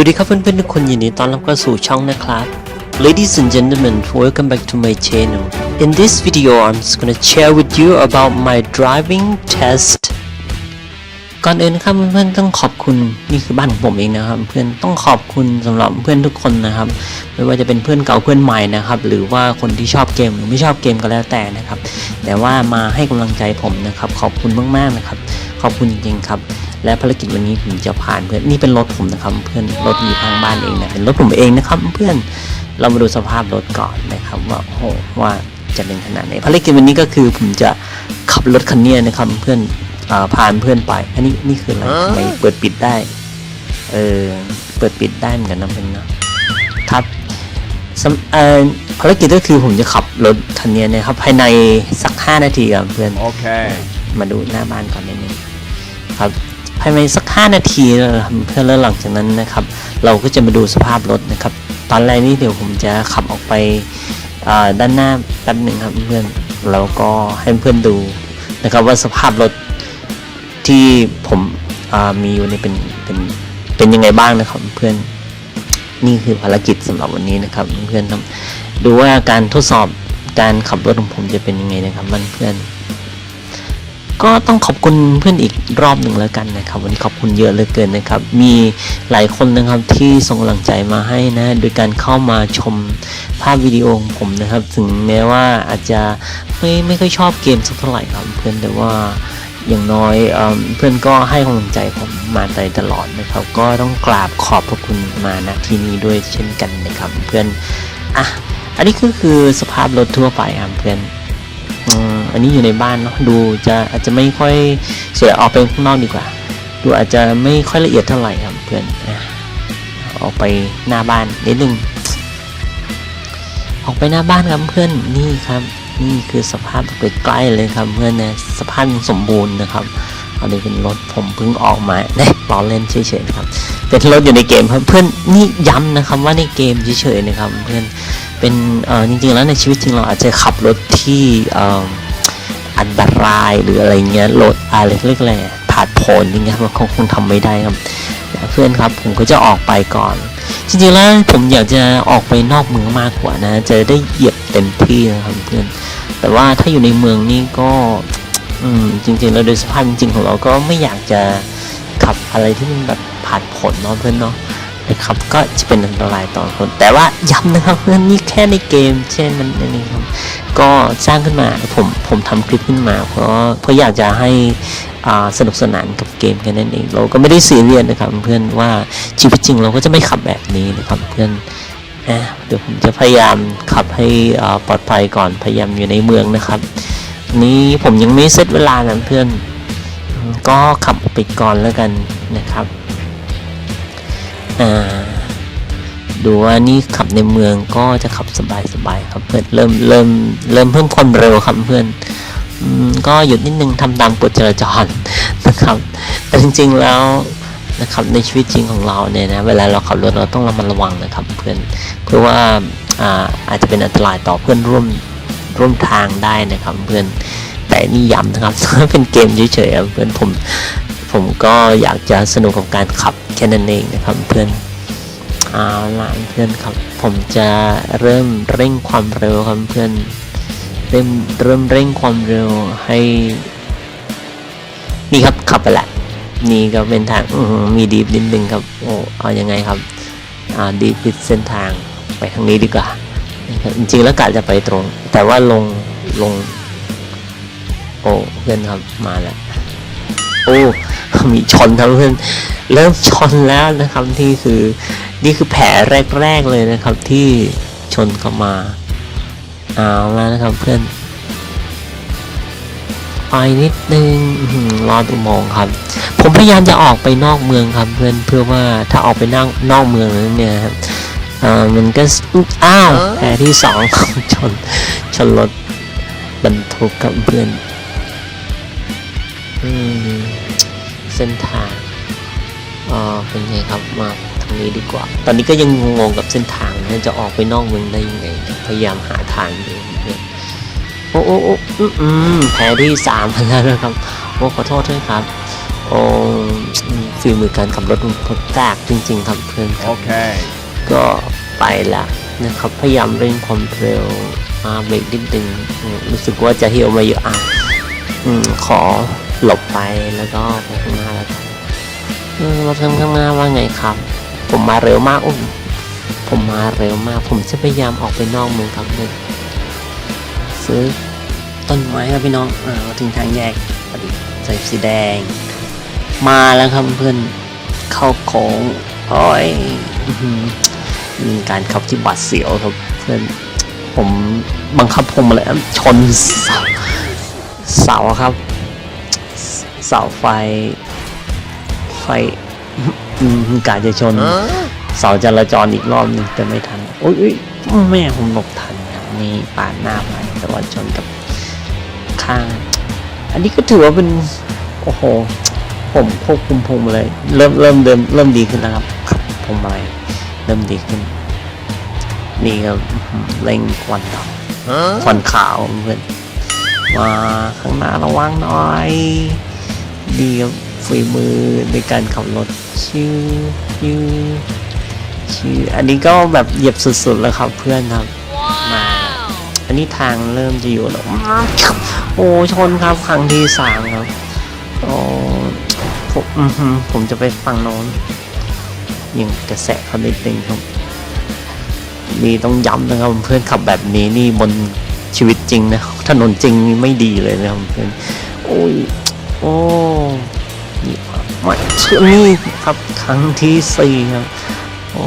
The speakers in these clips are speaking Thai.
วัสดีครับเพื่อนๆทุกคนยินดีต้อนรับเข้าสู่ช่องนะครับ Ladies and gentlemen welcome back to my channel In this video I'm just gonna share with you about my driving test ก่อนอื่นครับเพื่อนๆต้องขอบคุณนี่คือบ้านของผมเองนะครับ เพื่อนต้องขอบคุณสำหรับเพื่อนทุกคนนะครับ ไม่ว่าจะเป็นเพื่อนเก่าเพื่อนใหม่นะครับ หรือว่าคนที่ชอบเกมหรือไม่ชอบเกมก็แล้วแต่นะครับ แต่ว่ามาให้กำลังใจผมนะครับ ขอบคุณมากๆนะครับ ขอบคุณจริงๆครับ และภารกิจวันนี้ผมจะผ่านเพื่อนนี่เป็นรถผมนะครับ เพื่อนรถอยู่ทางบ้านเองนะเป็นรถผมเองนะครับ เพื่อนเรามาดูสภาพรถก่อนนะครับว่าโอ้โหว่าจะเป็นขนาดไหนภารกิจวันนี้ก็คือผมจะขับรถคันนี้นะครับ เพื่อนอ่าพานเพื่อนไป อันนี้นี่คืออะไรทำไมเปิดปิดได้ เออเปิดปิดได้เหมือนกันนะเพื่อนนะครับสำเอ่อภารกิจก็คือผมจะขับรถคันนี้นะครับ ภายในสัก 5 นาทีครับเพื่อน Okay. มาดูหน้าบ้านก่อนนิดนึง ครับภายในสัก 5 นาทีนะครับเพื่อแล้วหลังจากนั้นนะครับ เราก็จะมาดูสภาพรถนะครับ ตอนแรกนี่เดี๋ยวผมจะขับออกไปด้านหน้าแป๊บหนึ่งครับเพื่อนแล้วก็ให้เพื่อนดูนะครับว่าสภาพรถที่ผมมีอยู่ในเป็นเป็นเป็นยังไงบ้างนะครับเพื่อนนี่คือภารกิจสำหรับวันนี้นะครับเพื่อนครับดูว่าการทดสอบการขับรถของผมจะเป็นยังไงนะครับมันเพื่อน ก็ต้องขอบคุณเพื่อนอีกรอบหนึ่งแล้วกันนะครับ วันนี้ขอบคุณเยอะเหลือเกินนะครับ มีหลายคนนะครับที่ส่งกำลังใจมาให้นะ โดยการเข้ามาชมภาพวิดีโอของผมนะครับ ถึงแม้ว่าอาจจะไม่ไม่ค่อยชอบเกมสักเท่าไหร่ครับเพื่อนแต่ว่าอย่างน้อยเอเพื่อนก็ให้กำลังใจผมมาโดยตลอดนะครับ ก็ต้องกราบขอบพระคุณมาณที่นี้ด้วยเช่นกันนะครับ เพื่อนอะอันนี้ก็คือสภาพรถทั่วไปครับเพื่อน อันนี้อยู่ในบ้านเนาะดูจะอาจจะไม่ค่อยสวยออกไปข้างนอกดีกว่า ดูอาจจะไม่ค่อยละเอียดเท่าไหร่ครับเพื่อนออกไปหน้าบ้านนิดนึงออกไปหน้าบ้านครับเพื่อนนี่ครับ นี่คือสภาพใกล้ๆเลยครับเพื่อนนะสภาพยังสมบูรณ์นะครับอันนี้เป็นรถผมเพิ่งออกมาเนี่ยล้อเล่นเฉยๆครับ เป็นรถอยู่ในเกมครับเพื่อนนี่ย้ำนะครับว่าในเกมเฉยๆนะครับเพื่อนเป็นเอ่อจริงๆแล้วในชีวิตจริงเราอาจจะขับรถที่เอันตรายหรืออะไรเงี้ยรถอะไรเรียกอะไรผาดผนอย่างเงี้ยมันคงคงทำไม่ได้ครับเพื่อนครับผมก็จะออกไปก่อน จริงๆแล้วผมอยากจะออกไปนอกเมืองมากกว่านะ จะได้เหยียบเต็มที่นะครับเพื่อนแต่ว่าถ้าอยู่ในเมืองนี่ก็อืมจริงๆแล้วโดยสภาพจริงๆของเราก็ไม่อยากจะขับอะไรที่มันแบบผ่านผลเนาะเพื่อนเนาะนะครับก็จะเป็นอันตรายต่อคน แต่ว่าย้ำนะครับเพื่อนนี่แค่ในเกม เช่นมันนั่นเองครับ ก็สร้างขึ้นมาผมผมทำคลิปขึ้นมา เพราะเพราะอยากจะให้อาสนุกสนานกับเกมแค่นั้นเอง เราก็ไม่ได้ซีเรียสนะครับเพื่อนว่าชีวิตจริงเราก็จะไม่ขับแบบนี้นะครับเพื่อนอะเดี๋ยวผมจะพยายามขับให้อปลอดภัยก่อนพยายามอยู่ในเมืองนะครับนี้ผมยังไม่เซตเวลานะเพื่อน ก็ขับไปก่อนแล้วกันนะครับอ่า ดูว่านี่ขับในเมืองก็จะขับสบายๆครับเพื่อนเริ่มเริ่มเริ่มเพิ่มความเร็วครับเพื่อนก็หยุดนิดนึงทำตามกฎจราจรนะครับ แต่จริงๆแล้วนะครับในชีวิตจริงของเราเนี่ยนะเวลาเราขับรถเราต้องระมัดระวังนะครับเพื่อนเพราะว่าอาอาจจะเป็นอันตรายต่อเพื่อนร่วมร่วมทางได้นะครับเพื่อนแต่นี่ย้ำนะครับเป็นเกมเฉยๆครับเพื่อนผมผมก็อยากจะสนุกกับการขับแค่นั้นเองนะครับเพื่อน เอาล่ะเพื่อนครับผมจะเริ่มเร่งความเร็วครับเพื่อนเริ่มเริ่มเร่งความเร็วให้ นี่ครับขับไปละ นี่ก็เป็นทางมีดีฟนิดนึงครับโอ้เอายังไงครับอ่าดีผิดเส้นทางไปทางนี้ดีกว่าจริงๆแล้วกะจะไปตรง แต่ว่าลงลง โอ้เพื่อนครับมาแล้วโอ้มีชนครับเพื่อนเริ่มชนแล้วนะครับที่คือ นี่คือแผลแรกๆเลยนะครับที่ชนเข้ามาเอาแล้วนะครับเพื่อนไปนิดนึงอื้อหือรอดอุโมงค์ครับ ผมพยายามจะออกไปนอกเมืองครับเพื่อนเพื่อว่าถ้าออกไปนั่งนอกเมืองนั้นเนี่ยครับเอ่อมันก็อุ๊ยอ้าวแผลที่สองครับชนชนรถบรรทุกครับเพื่อนอืมเส้นทางเออเป็นไงครับมาทางนี้ดีกว่า ตอนนี้ก็ยังงงๆกับเส้นทางนะจะออกไปนอกเมืองได้ยังไง พยายามหาทางอยู่เนี่ยโอ้โอ้โอ้อืมอืมแผลที่สามแล้วนะครับ โอ้ขอโทษด้วยครับ โอ้อืมฝีมือการขับรถผมแตกจริง ๆครับเพื่อนครับ Okay. ก็ไปแล้วนะครับพยายามเร่งความเร็วมาเบรกนิดนึงอืมรู้สึกว่าจะเหี่ยวมาเยอะอะอืมขอหลบไปแล้วก็ไปข้างหน้าแล้วกันเออรถข้างหน้าว่าไงครับ ผมมาเร็วมากอุ้ยผมมาเร็วมาก ผมจะพยายามออกไปนอกเมืองครับเพื่อนซื้อต้นไม้ครับพี่น้องอ่ามาถึงทางแยกพอดีใส่สีแดง มาแล้วครับเพื่อนเข้าโค้งโอ้ยมีการขับที่บาดเสียวครับเพื่อนผมบังคับผมมาเลยชนเสาครับ เสาไฟไฟ กาจะชนเสาจราจรอีกรอบหนึ่งแต่ไม่ทันโอ้ยอุ๊ยแม่ผมหลบทันครับนี่ปาดหน้าไปแต่ว่าชนกับข้าง อันนี้ก็ถือว่าเป็นโอ้โห ผมควบคุมพวงมาเลย เริ่มเริ่มเดิมเริ่มดีขึ้นแล้วครับครับพวงมาลัยเริ่มดีขึ้น นี่ก็อื้อหือเร่งควันดำควันขาวเพื่อนมาข้างหน้าระวังหน่อย ดีครับ ฝีมือในการขับรถชิวชิวชิวอันนี้ก็แบบเหยียบสุดๆแล้วครับเพื่อนครับมาอันนี้ทางเริ่มจะอยู่แล้วโอ้ชนครับครั้งที่สามครับโอ้ผมอือหือผมจะไปฝั่งโน้นยังกระแสเขานิดนึงครับนี่ต้องย้ำนะครับเพื่อนขับแบบนี้นี่บนชีวิตจริงนะถนนจริงนี่ไม่ดีเลยนะครับเพื่อนโอ้ยโอ้นี่ มาเชื่อนี่ครับครั้งที่สี่ครับโอ้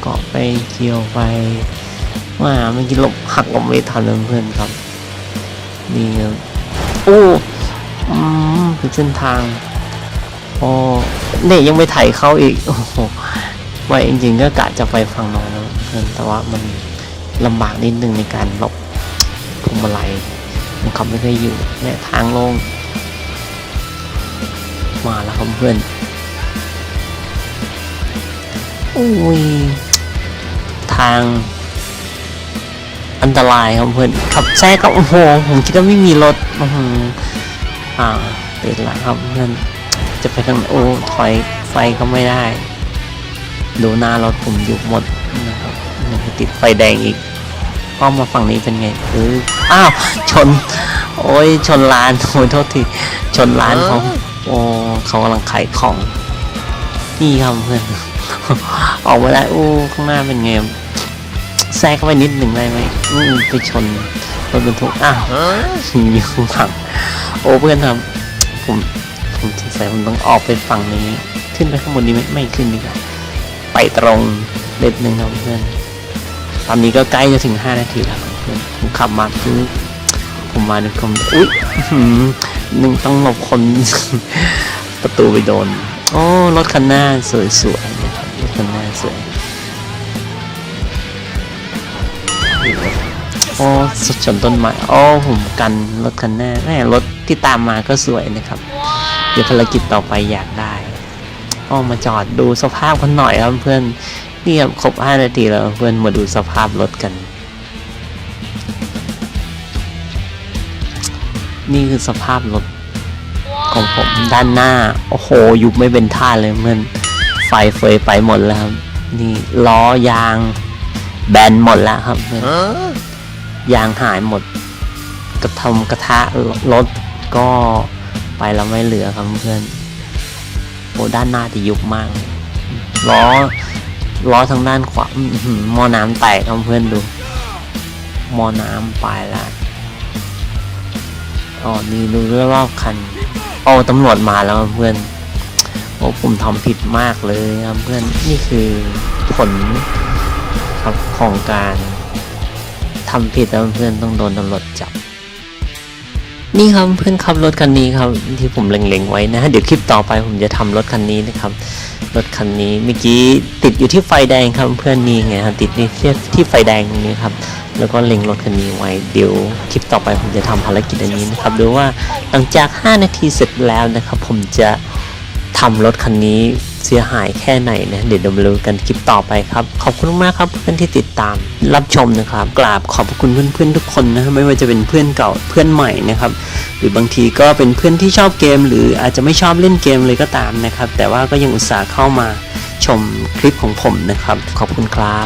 เกาะไปเกี่ยวไปว่าเมื่อกี้หลบหักหลบไม่ทันเพื่อนครับนี่ครับโอ้อืมเป็นเส้นทางโอ้เนี่ยยังไม่ไถเข้าอีกโอ้โหว่าจริงๆก็กะจะไปฝั่งน้นนะเพื่อนแต่ว่ามันลำบากนิดนึงในการหลบพวงมาลัยมันขับไม่ค่อยอยู่เนี่ยทางลง มาแล้วครับเพื่อนโอ้ยทาง อันตรายครับเพื่อนขับแซ่ก็โอ้โหผมคิดว่าไม่มีรถอื้อหืออ่าติดแล้วครับเพื่อนจะไปทางไหนโอ้ถอยไฟก็ไม่ได้ ดูหน้ารถผมอยู่หมดนะครับยังติดไฟแดงอีกก็มาฝั่งนี้เป็นไงเอออ้าวชน โอ้ยชนร้านโอ้ยโทษทีชนร้านเขาโอ้เขากำลังขายของ นี่ครับเพื่อน ออกมาได้ โอ้ ข้างหน้าเป็นไงแทรกเข้าไปนิดหนึ่งได้ไหมอืมไปชนรถบรรทุกอ้าวอยู่ข้างหลังโอ้เพื่อนครับผมผมสงสัยผมต้องออกไปฝั่งนี้ ขึ้นไปข้างบนนี้ไหมไม่ขึ้นดีกว่าไปตรงเล็ดหนึ่งครับเพื่อนตอนนี้ก็ใกล้จะถึง 5 นาทีแล้วเพื่อนผมขับมาคือผมมาในความอุ๊ย หนึ่งต้องหลบคน ประตูไปโดน โอ้รถคันหน้าสวยๆนะครับรถคันหน้าสวยโอ้สดชนต้นไม้โอ้ผมกันรถคันหน้าแม่รถที่ตามมาก็สวยนะครับ เดี๋ยวภารกิจต่อไปอยากได้อ้มาจอดดูสภาพกันหน่อยครับเพื่อนนี่ครับครบ5นาทีแล้วเพื่อนมาดูสภาพรถกัน นี่คือสภาพรถของผมด้านหน้า โอ้โห ยุบไม่เป็นท่าเลยเพื่อนไฟเฟยไปหมดแล้วครับ นี่ล้อยางแบนหมดแล้วครับเพื่อนยางหายหมด กระทำกระทะรถก็ไปแล้วไม่เหลือครับเพื่อนโอ้ด้านหน้าจะยุบมากล้อล้อทางด้านขวาอื้อหือหม้อน้ำแตกครับเพื่อนดูหม้อน้ำไปแล้ว อ๋อนี่ดูรอบๆคันโอ้ตำรวจมาแล้วเพื่อนโอ้ผมทำผิดมากเลยครับเพื่อนนี่คือผลครับของการทำผิดแล้วเพื่อนต้องโดนตำรวจจับ นี่ครับเพื่อนขับรถคันนี้ครับ ที่ผมเล็งๆไว้นะ เดี๋ยวคลิปต่อไปผมจะทำรถคันนี้นะครับรถคันนี้เมื่อกี้ติดอยู่ที่ไฟแดงครับเพื่อนนี่ไงครับติดที่ที่ไฟแดงตรงนี้ครับ แล้วก็เล็งรถคันนี้ไว้เดี๋ยวคลิปต่อไปผมจะทำภารกิจอันนี้นะครับดูว่าหลังจาก 5 นาทีเสร็จแล้วนะครับ ผมจะทำรถคันนี้เสียหายแค่ไหนนะเดี๋ยวเรามาดูกันคลิปต่อไปครับ ขอบคุณมากครับเพื่อนที่ติดตาม รับชมนะครับ กราบขอบพระคุณเพื่อนๆทุกคนนะไม่ว่าจะเป็นเพื่อนเก่าเพื่อนใหม่นะครับ หรือบางทีก็เป็นเพื่อนที่ชอบเกม หรืออาจจะไม่ชอบเล่นเกมเลยก็ตามนะครับ แต่ว่าก็ยังอุตส่าห์เข้ามาชมคลิปของผมนะครับ ขอบคุณครับ